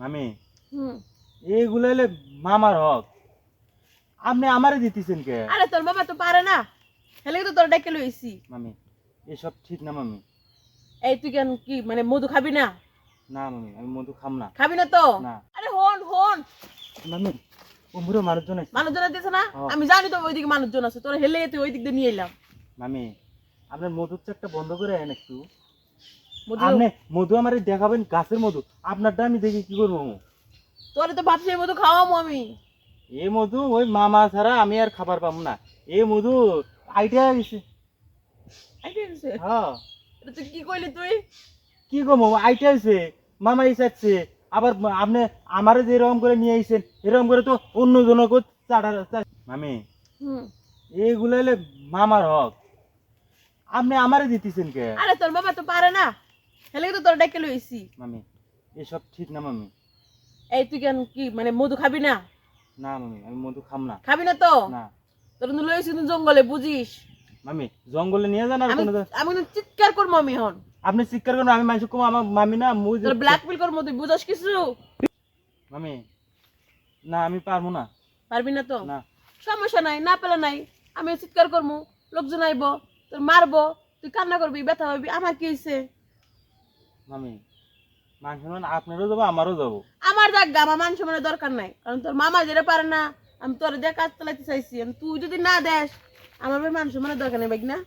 মামি? এইগুলো হলে মামার হক। আপনি আমারে দিতেছেন কে? আরে তোর বাবা তো পারে না। হেলে তো তোর ডেকে লইছি। মামি এসব ঠিক না মামি। এই তুই কেন কি মানে মধু খাবি না? না মামি আমি মধু খাম না। খাবি না তো? না। আরে হন হন। মামি ও বুড়ো মানুষজন আছে। মানুষজন দিছে না। আমি জানি তো ওইদিকে মানুষজন আছে। তোর হেলে তুই ওই দিক দিয়ে নিয়ে এলাম। মামি আপনার মধুর চারটা বন্ধ করে আনেন একটু। আপনি মধু আমারে দেখাবেন গাছের মধু। আপনারটা আমি দেখি কি করব? তোরে তো মধু খাওয়াবো আমি। এ মধু ওই মামা ছাড়া আমি আর খাবার পাবো না। এ মধু আইডিয়া গেছে। আইডিয়া দিছে। হ্যাঁ। কি কইলি তুই? কি গো মামা আইটা হয়েছে। মামা ইসাচ্ছে আবার আপনি আমারে যে এরকম করে নিয়ে আইছেন এরকম করে তো অন্য জনকে চাটা মামি এইগুলো হলে মামার হক। আপনি আমারে দিতেছেন কে? আরে তোর বাবা তো পারে না। হেলে তো তোর ডেকে লইছি। মামি এসব ঠিক না মামি। এই তুই কেন কি মানে মধু খাবি না? না মামি আমি মধু খাম না। খাবি না তো? না। তোর কিন্তু লইছি কিন্তু জঙ্গলে বুঝিস? মামি জঙ্গলে নিয়ে যান আর কোনো আমি কিন্তু চিৎকার করব আমি হন আপনি চিৎকার করেন আমি মানুষ কম আমার মামি না মুই তোর ব্ল্যাকমেল করব তুই বুঝাস কিছু? মামি না আমি পারব না। পারবি না তো? না। সমস্যা নাই না পেলে নাই আমি চিৎকার করব লোকজন আইব তোর মারবো তুই কান্না করবি ব্যথা হবি আমার কি হয়েছে মামি মানুষ মানে আপনারও যাব আমারও যাব। আমার জায়গা আমার মান সম্মানের দরকার নাই। কারণ তোর মামা যেটা পারে না আমি তোর দিয়ে কাজ চালাইতে চাইছি। তুই যদি না দেস আমার ভাই মান সম্মানের দরকার নেই না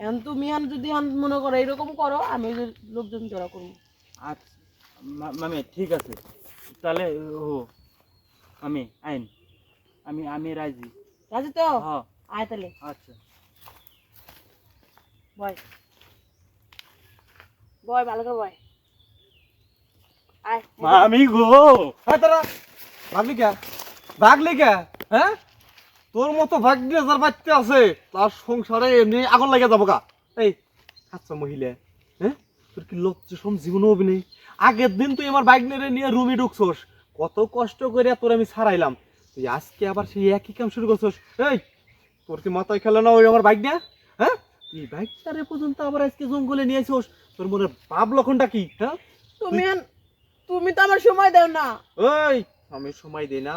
এখন তুমি যদি মনে করো এরকম করো আমি লোকজন জড়া করব। আচ্ছা মামি ঠিক আছে। তাহলে ও আমি আইন। আমি আমি রাজি। রাজি তো? হ্যাঁ আয় তাহলে। আচ্ছা। বয়। বয় ভালো করে বয়। মামি গো। হ্যাঁ তারা ভাগলি কে? ভাগলি কে? হ্যাঁ তোর মতো ভাগ্য যার বাচ্চা আছে তার সংসারে এমনি আগুন লাগে যাব গা। এই আচ্ছা মহিলা হ্যাঁ তোর কি লজ্জা সম জীবন হবি নেই। আগের দিন তুই আমার বাইক নিয়ে নিয়ে রুমে ঢুকছোস। কত কষ্ট করে তোর আমি ছাড়াইলাম তুই আজকে আবার সেই একই কাম শুরু করছোস। এই তোর কি মাথায় খেলে না ওই আমার বাইক নিয়ে হ্যাঁ তুই বাইকটারে পর্যন্ত আবার আজকে জঙ্গলে নিয়ে আসোস? তোর মনে ভাব লক্ষণটা কি? হ্যাঁ? তুমি তুমি তো আমার সময় দাও না। আমি সময় দিই না।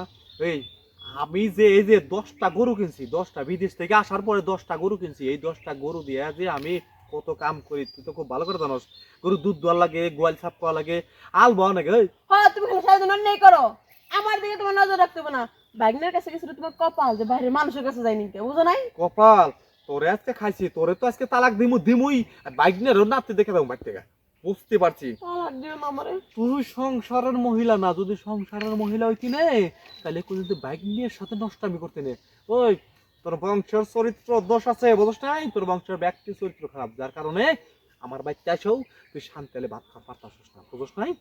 এই আমি যে এই যে দশটা গরু কিনছি দশটা বিদেশ থেকে আসার পরে দশটা গরু কিনছি এই দশটা গরু দিয়ে যে আমি কত কাম করি তুই তো খুব ভালো করে জানোস। গরু দুধ দেওয়া লাগে গোয়াল সাপ করা লাগে আল বাওয়া লাগে হ্যাঁ তুমি সারাদিন নেই করো। আমার দিকে তোমার নজর রাখতে হবে না। বাইকনের কাছে গেছিল তোমার কপাল যে বাইরের মানুষের কাছে যায়নি বুঝো নাই? কপাল? তোরে আজকে খাইছি তোরে তো আজকে তালাক দিমু দিমুই। বাইক নিয়ে নাপতে দেখে দাও বাইক থেকে। বুঝতে পারছি। তুই সংসারের মহিলা না যদি সংসারের মহিলা হইতি নে তাহলে কোনদিন তুই বাইক নিয়ে সাথে নষ্টামি করতে নে। ওই তোর বংশের চরিত্র দোষ আছে বুঝছ নাই? তোর বংশের ব্যক্তি চরিত্র খারাপ যার কারণে আমার বাচ্চা আসেও তুই শান্তি ভাত খা পারতাছিস না বুঝছ নাই?